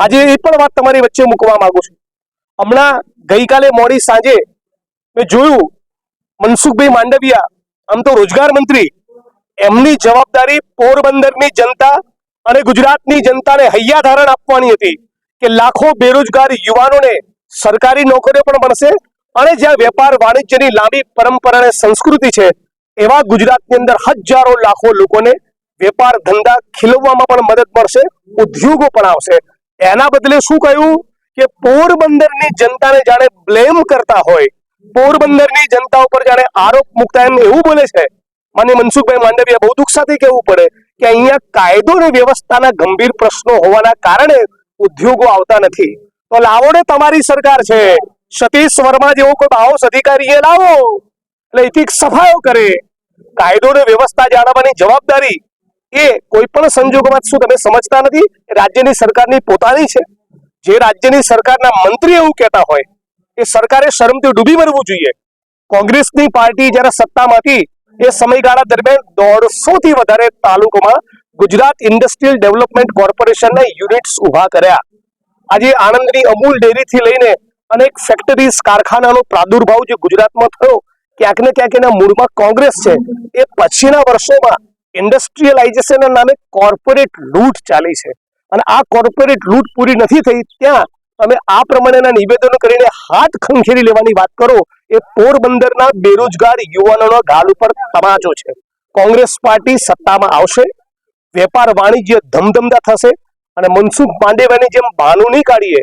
આજે એ પણ વાત તમારી વચ્ચે મૂકવા માંગુ છું. હમણાં ગઈકાલે મોડી સાંજે મેં જોયું, મનસુખભાઈ માંડવિયા, આમ તો રોજગાર મંત્રી, એમની જવાબદારી પોરબંદરની જનતા અને ગુજરાતની જનતાને હૈયા ધારણ આપવાની હતી કે લાખો બેરોજગાર યુવાનોને સરકારી નોકરીઓ પણ મળશે અને જ્યાં વેપાર વાણિજ્યની લાંબી પરંપરા અને સંસ્કૃતિ છે, એવા ગુજરાતની અંદર હજારો લાખો લોકોને વેપાર ધંધા ખીલવવામાં પણ મદદ મળશે, ઉદ્યોગો પણ આવશે. એના બદલે શું કહ્યું કે પોરબંદરની જનતાને જાણે બ્લેમ કરતા હોય, પોરબંદરની જનતા ઉપર જાણે આરોપ મૂકતા એમ એવું બોલે છે? મને મનસુખભાઈ માંડવિયા, બહુ દુઃખ સાથે કહેવું પડે કે અહીંયા કાયદો અને વ્યવસ્થાના ગંભીર પ્રશ્નો હોવાના કારણે ઉદ્યોગો આવતા નથી. તો લાવો ને તમારી સરકાર છે. સતીશ વર્મા જેવો કોઈ બાહોશ અધિકારી એ લાવો. એટલે એથી સફાયો કરે. કાયદો અને વ્યવસ્થા જાળવવાની જવાબદારી એ કોઈ પણ સંજોગોમાં શું તમે સમજતા નથી? રાજ્યની સરકારની પોતાની છે. જે રાજ્યની સરકારના મંત્રી એવું કહેતા હોય, એ સરકારે શરમથી ડૂબી મરવું જોઈએ. કોંગ્રેસની પાર્ટી જ્યારે સત્તામાં હતી એ સમયગાળા દરમિયાન દોઢસો થી વધારે તાલુકામાં ગુજરાત ઇન્ડસ્ટ્રીયલ ડેવલપમેન્ટ કોર્પોરેશનના યુનિટ્સ ઊભા કર્યા. આજે આણંદની અમૂલ ડેરીથી લઈને અનેક ફેક્ટરીઝ, કારખાનાનો પ્રાદુર્ભાવ જે ગુજરાતમાં થયો, ક્યાંક ને ક્યાંક એના મૂળમાં કોંગ્રેસ છે. એ પછીના વર્ષોમાં ઇન્ડસ્ટ્રીયલાઇઝેશનના નામે કોર્પોરેટ લૂંટ ચાલી છે. અને આ કોર્પોરેટ લૂંટ પૂરી નથી થઈ, ત્યાં તમે આ પ્રમાણેના નિવેદનો કરીને હાથ ખંખેરી લેવાની વાત કરો, એ પોરબંદરના બેરોજગાર યુવાનોના ગાલ ઉપર તમાચો છે. કોંગ્રેસ પાર્ટી સત્તામાં આવશે, વેપાર વાણિજ્ય ધમધમતા થશે, અને મનસુખ માંડેવાની જેમ બહાનું નહીં કાઢીએ,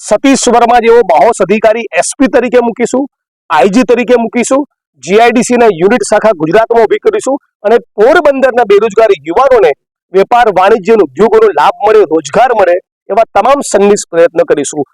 સતીશ વર્મા જેવો બાહોશ અધિકારી એસપી તરીકે મૂકીશું, આઈજી તરીકે મૂકીશું જીઆઈડીસી ના યુનિટ શાખા ગુજરાતમાં ઊભી કરીશું અને પોરબંદરના બેરોજગાર યુવાનોને વેપાર વાણિજ્ય ઉદ્યોગોનો લાભ મળે, રોજગાર મળે એવા તમામ સંનિષ્ઠ પ્રયત્ન કરીશું.